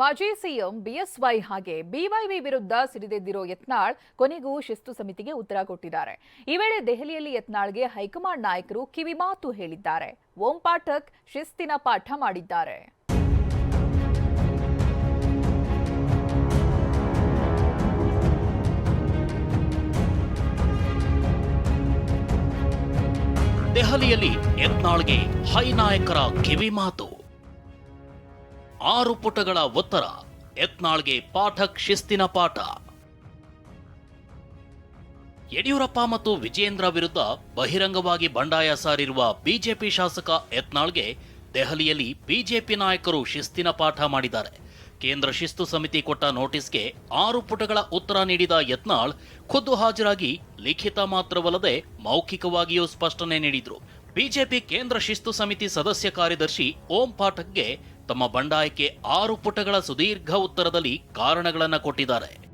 ಮಾಜಿ CM BSY ಹಾಗೆ ಬಿವೈವಿ ವಿರುದ್ಧ ಸಿಡಿದೆದ್ದಿರೋ ಯತ್ನಾಳ್ ಕೊನೆಗೂ ಶಿಸ್ತು ಸಮಿತಿಗೆ ಉತ್ತರ ಕೊಟ್ಟಿದ್ದಾರೆ. ಈ ವೇಳೆ ದೆಹಲಿಯಲ್ಲಿ ಯತ್ನಾಳ್ಗೆ ಹೈಕಮಾಂಡ್ ನಾಯಕರು ಕಿವಿಮಾತು ಹೇಳಿದ್ದಾರೆ. ಓಂ ಪಾಠಕ್ ಶಿಸ್ತಿನ ಪಾಠ ಮಾಡಿದ್ದಾರೆ. ದೆಹಲಿಯಲ್ಲಿ ಯತ್ನಾಳ್ಗೆ ಹೈ ನಾಯಕರ ಕಿವಿ ಮಾತು. ಆರು ಪುಟಗಳ ಒತ್ತರ, ಯತ್ನಾಳ್ಗೆ ಪಾಠಕ್ ಶಿಸ್ತಿನ ಪಾಠ. ಯಡಿಯೂರಪ್ಪ ಮತ್ತು ವಿಜಯೇಂದ್ರ ವಿರುದ್ಧ ಬಹಿರಂಗವಾಗಿ ಬಂಡಾಯ ಸಾರಿರುವ ಬಿಜೆಪಿ ಶಾಸಕ ಯತ್ನಾಳ್ಗೆ ದೆಹಲಿಯಲ್ಲಿ ಬಿಜೆಪಿ ನಾಯಕರು ಶಿಸ್ತಿನ ಪಾಠ ಮಾಡಿದ್ದಾರೆ. ಕೇಂದ್ರ ಶಿಸ್ತು ಸಮಿತಿ ಕೊಟ್ಟ ನೋಟಿಸ್ಗೆ ಆರು ಪುಟಗಳ ಉತ್ತರ ನೀಡಿದ ಯತ್ನಾಳ್, ಖುದ್ದು ಹಾಜರಾಗಿ ಲಿಖಿತ ಮಾತ್ರವಲ್ಲದೆ ಮೌಖಿಕವಾಗಿಯೂ ಸ್ಪಷ್ಟನೆ ನೀಡಿದ್ರು. ಬಿಜೆಪಿ ಕೇಂದ್ರ ಶಿಸ್ತು ಸಮಿತಿ ಸದಸ್ಯ ಕಾರ್ಯದರ್ಶಿ ಓಂ ಪಾಠಕ್ಗೆ ತಮ್ಮ ಬಂಡಾಯಕ್ಕೆ ಆರು ಪುಟಗಳ ಸುದೀರ್ಘ ಉತ್ತರದಲ್ಲಿ ಕಾರಣಗಳನ್ನು ಕೊಟ್ಟಿದ್ದಾರೆ.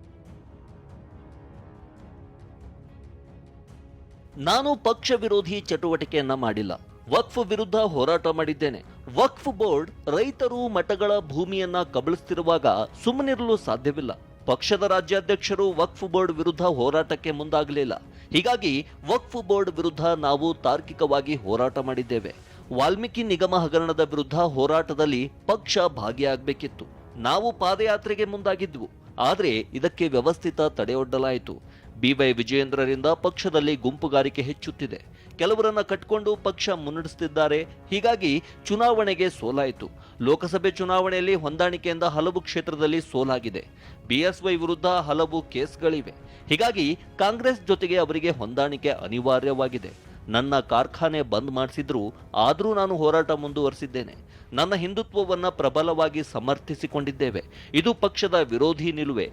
ನಾನು ಪಕ್ಷ ವಿರೋಧಿ ಚಟುವಟಿಕೆಯನ್ನ ಮಾಡಿಲ್ಲ. ವಕ್ಫ್ ವಿರುದ್ಧ ಹೋರಾಟ ಮಾಡಿದ್ದೇನೆ. ವಕ್ಫ್ ಬೋರ್ಡ್ ರೈತರು ಮಠಗಳ ಭೂಮಿಯನ್ನ ಕಬಳಿಸ್ತಿರುವಾಗ ಸುಮ್ಮನಿರಲು ಸಾಧ್ಯವಿಲ್ಲ. ಪಕ್ಷದ ರಾಜ್ಯಾಧ್ಯಕ್ಷರು ವಕ್ಫ್ ಬೋರ್ಡ್ ವಿರುದ್ಧ ಹೋರಾಟಕ್ಕೆ ಮುಂದಾಗಲಿಲ್ಲ. ಹೀಗಾಗಿ ವಕ್ಫ್ ಬೋರ್ಡ್ ವಿರುದ್ಧ ನಾವು ತಾರ್ಕಿಕವಾಗಿ ಹೋರಾಟ ಮಾಡಿದ್ದೇವೆ. ವಾಲ್ಮೀಕಿ ನಿಗಮ ಹಗರಣದ ವಿರುದ್ಧ ಹೋರಾಟದಲ್ಲಿ ಪಕ್ಷ ಭಾಗಿಯಾಗಬೇಕಿತ್ತು. ನಾವು ಪಾದಯಾತ್ರೆಗೆ ಮುಂದಾಗಿದ್ವು. ಆದರೆ ಇದಕ್ಕೆ ವ್ಯವಸ್ಥಿತ ತಡೆಯೊಡ್ಡಲಾಯಿತು. ಬಿವೈ ವಿಜಯೇಂದ್ರರಿಂದ ಪಕ್ಷದಲ್ಲಿ ಗುಂಪುಗಾರಿಕೆ ಹೆಚ್ಚುತ್ತಿದೆ. ಕೆಲವರನ್ನ ಕಟ್ಕೊಂಡು ಪಕ್ಷ ಮುನ್ನಡೆಸುತ್ತಿದ್ದಾರೆ. ಹೀಗಾಗಿ ಚುನಾವಣೆಗೆ ಸೋಲಾಯಿತು. ಲೋಕಸಭೆ ಚುನಾವಣೆಯಲ್ಲಿ ಹೊಂದಾಣಿಕೆಯಿಂದ ಹಲವು ಕ್ಷೇತ್ರದಲ್ಲಿ ಸೋಲಾಗಿದೆ. ಬಿಎಸ್ವೈ ವಿರುದ್ಧ ಹಲವು ಕೇಸ್ಗಳಿವೆ. ಹೀಗಾಗಿ ಕಾಂಗ್ರೆಸ್ ಜೊತೆಗೆ ಅವರಿಗೆ ಹೊಂದಾಣಿಕೆ ಅನಿವಾರ್ಯವಾಗಿದೆ. ನನ್ನ ಕಾರ್ಖಾನೆ ಬಂದ್ ಮಾಡಿಸಿದ್ರು ಆದರೂ ನಾನು ಹೋರಾಟ ಮುಂದುವರಿಸಿದ್ದೇನೆ. ನನ್ನ ಹಿಂದುತ್ವವನ್ನು ಪ್ರಬಲವಾಗಿ ಸಮರ್ಥಿಸಿಕೊಂಡಿದ್ದೇವೆ. ಇದು ಪಕ್ಷದ ವಿರೋಧಿ ನಿಲುವೆ.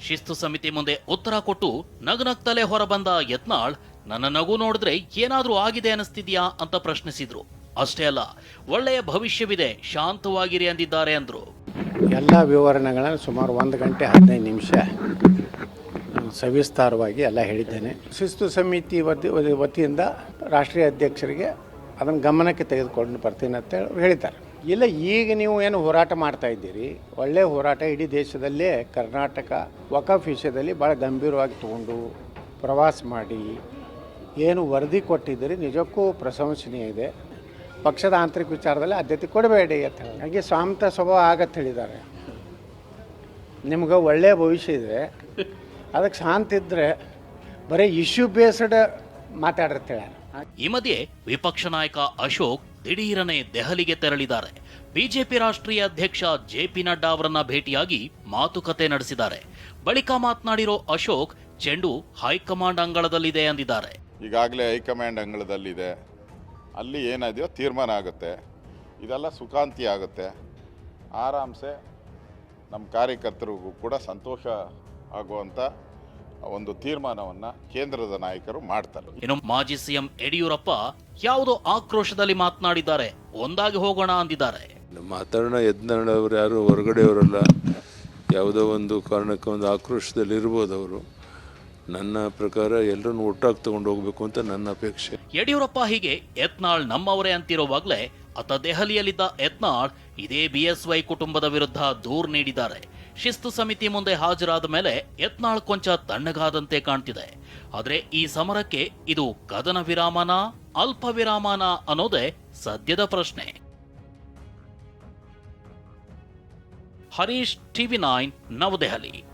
ಶಿಸ್ತು ಸಮಿತಿ ಮುಂದೆ ಉತ್ತರ ಕೊಟ್ಟು ನಗನಗ್ತಲೇ ಹೊರಬಂದ ಯತ್ನಾಳ್ ನನ್ನ ನಗು ನೋಡಿದ್ರೆ ಏನಾದರೂ ಆಗಿದೆ ಅನಿಸ್ತಿದ್ಯಾ ಅಂತ ಪ್ರಶ್ನಿಸಿದ್ರು. ಅಷ್ಟೇ ಅಲ್ಲ ಒಳ್ಳೆಯ ಭವಿಷ್ಯವಿದೆ ಶಾಂತವಾಗಿರಿ ಅಂದಿದ್ದಾರೆ ಅಂದ್ರು. ಎಲ್ಲ ವಿವರಣೆಗಳನ್ನು ಸುಮಾರು ಒಂದು ಗಂಟೆ ಹದಿನೈದು ನಿಮಿಷ. ಸವಿಸ್ತಾರವಾಗಿ ಎಲ್ಲ ಹೇಳಿದ್ದೇನೆ. ಶಿಸ್ತು ಸಮಿತಿ ವತಿ, ವತಿ- ವತಿಯಿಂದ ರಾಷ್ಟ್ರೀಯ ಅಧ್ಯಕ್ಷರಿಗೆ ಅದನ್ನು ಗಮನಕ್ಕೆ ತೆಗೆದುಕೊಂಡು ಬರ್ತೀನಿ ಅಂತ ಹೇಳಿ ಹೇಳಿದ್ದಾರೆ. ಇಲ್ಲ, ಈಗ ನೀವು ಏನು ಹೋರಾಟ ಮಾಡ್ತಾ ಇದ್ದೀರಿ? ಒಳ್ಳೆ ಹೋರಾಟ ಇಡೀ ದೇಶದಲ್ಲೇ ಕರ್ನಾಟಕ ವಕಫ್ ವಿಷಯದಲ್ಲಿ ಭಾಳ ಗಂಭೀರವಾಗಿ ತಗೊಂಡು ಪ್ರವಾಸ ಮಾಡಿ ಏನು ವರದಿ ಕೊಟ್ಟಿದ್ದೀರಿ? ನಿಜಕ್ಕೂ ಪ್ರಶಂಸನೀಯ ಇದೆ. ಪಕ್ಷದ ಆಂತರಿಕ ವಿಚಾರದಲ್ಲಿ ಆದ್ಯತೆ ಕೊಡಬೇಡಿ ಅಂತ ಹೇಳಿ. ಹಾಗೆ ಸ್ವಾಮಿತ ಸ್ವಭಾವ ಆಗತ್ತೆ ಹೇಳಿದ್ದಾರೆ. ನಿಮ್ಗೆ ಒಳ್ಳೆಯ ಭವಿಷ್ಯ ಇದೆ. ಅದಕ್ಕೆ ಶಾಂತ ಇದ್ದರೆ ಬರೀ ಇಶ್ಯೂ ಬೇಸ್ಡ್ ಮಾತಾಡಿರ್ತೇವೆ ಈ ಮಧ್ಯೆ ವಿಪಕ್ಷ ನಾಯಕ ಅಶೋಕ್ ದಿಢೀರನೆ ದೆಹಲಿಗೆ ತೆರಳಿದ್ದಾರೆ. ಬಿಜೆಪಿ ರಾಷ್ಟ್ರೀಯ ಅಧ್ಯಕ್ಷ ಜೆ ಪಿ ನಡ್ಡಾ ಅವರನ್ನ ಭೇಟಿಯಾಗಿ ಮಾತುಕತೆ ನಡೆಸಿದ್ದಾರೆ. ಬಳಿಕ ಮಾತನಾಡಿರೋ ಅಶೋಕ್ ಚೆಂಡು ಹೈಕಮಾಂಡ್ ಅಂಗಳದಲ್ಲಿದೆ ಅಂದಿದ್ದಾರೆ. ಈಗಾಗಲೇ ಹೈಕಮಾಂಡ್ ಅಂಗಳದಲ್ಲಿದೆ. ಅಲ್ಲಿ ಏನಿದೆಯೋ ತೀರ್ಮಾನ ಆಗುತ್ತೆ. ಇದೆಲ್ಲ ಸುಖಾಂತಿ ಆಗುತ್ತೆ. ಆರಾಮ್ಸೆ ನಮ್ಮ ಕಾರ್ಯಕರ್ತರಿಗೂ ಕೂಡ ಸಂತೋಷ ಆಗುವಂಥ ಒಂದು ತೀರ್ಮಾನವನ್ನು ಕೇಂದ್ರದ ನಾಯಕರು ಮಾಡ್ತಾರೆ. ಇನ್ನು ಮಾಜಿ ಸಿಎಂ ಯಡಿಯೂರಪ್ಪ ಯಾವುದೋ ಆಕ್ರೋಶದಲ್ಲಿ ಮಾತನಾಡಿದ್ದಾರೆ ಒಂದಾಗಿ ಹೋಗೋಣ ಅಂದಿದ್ದಾರೆ. ಮಾತಾಡೋಣ ಅವರು ಯಾರು ಹೊರಗಡೆಯವರಲ್ಲ ಯಾವುದೋ ಒಂದು ಕಾರಣಕ್ಕೆ ಒಂದು ಆಕ್ರೋಶದಲ್ಲಿ ಇರ್ಬೋದು ಅವರು. ನನ್ನ ಪ್ರಕಾರ ಎಲ್ಲರನ್ನು ಒಟ್ಟಾಗಿ ತಗೊಂಡು ಹೋಗಬೇಕು ಅಂತ ನನ್ನ ಅಪೇಕ್ಷೆ. ಯಡಿಯೂರಪ್ಪ ಹೀಗೆ ಯತ್ನಾಳ್ ನಮ್ಮವರೇ ಅಂತಿರುವಾಗಲೇ ಅತ ದೆಹಲಿಯಲ್ಲಿದ್ದ ಯತ್ನಾಳ್ ಇದೇ ಬಿಎಸ್ವೈ ಕುಟುಂಬದ ವಿರುದ್ಧ ದೂರು ನೀಡಿದ್ದಾರೆ. ಶಿಸ್ತು ಸಮಿತಿ ಮುಂದೆ ಹಾಜರಾದ ಮೇಲೆ ಯತ್ನಾಳ್ ಕೊಂಚ ತಣ್ಣಗಾದಂತೆ ಕಾಣ್ತಿದೆ. ಆದರೆ ಈ ಸಮರಕ್ಕೆ ಇದು ಕದನ ವಿರಾಮನ, ಅಲ್ಪ ವಿರಾಮನ ಅನ್ನೋದೇ ಸದ್ಯದ ಪ್ರಶ್ನೆ. Harish TV nine Navadehali.